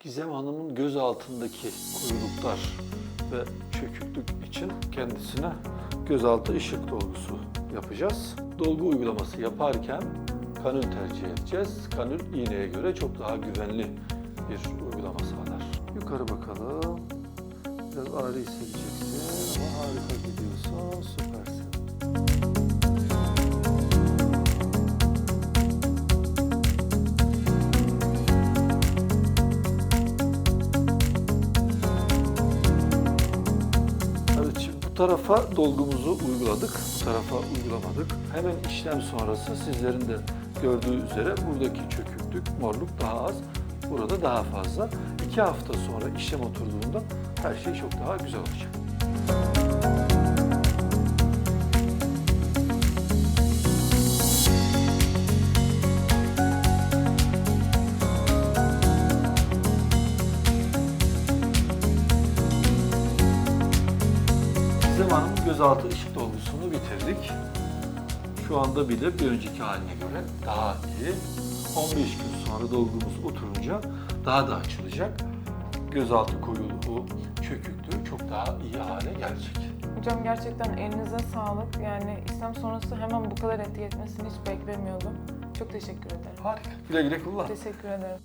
Gizem Hanım'ın göz altındaki kuyruklar ve çöküklük için kendisine gözaltı ışık dolgusu yapacağız. Dolgu uygulaması yaparken kanül tercih edeceğiz. Kanül iğneye göre çok daha güvenli bir uygulama sağlar. Yukarı bakalım. Biraz ağrı hissedeceksin tarafa dolgumuzu uyguladık, bu tarafa uygulamadık. Hemen işlem sonrası sizlerin de gördüğü üzere buradaki çöküklük, morluk daha az, burada daha fazla. İki hafta sonra işlem oturduğunda her şey çok daha güzel olacak. Gizem Hanım'ın gözaltı ışık dolgusunu bitirdik. Şu anda bile bir önceki haline göre daha iyi. 15 gün sonra dolgumuz oturunca daha da açılacak. Gözaltı koyuluğu, çöküklüğü çok daha iyi hale gelecek. Hocam gerçekten elinize sağlık. Yani İslam sonrası hemen bu kadar etki etmesini hiç beklemiyordum. Çok teşekkür ederim. Harika. Güle güle kullan. Teşekkür ederim.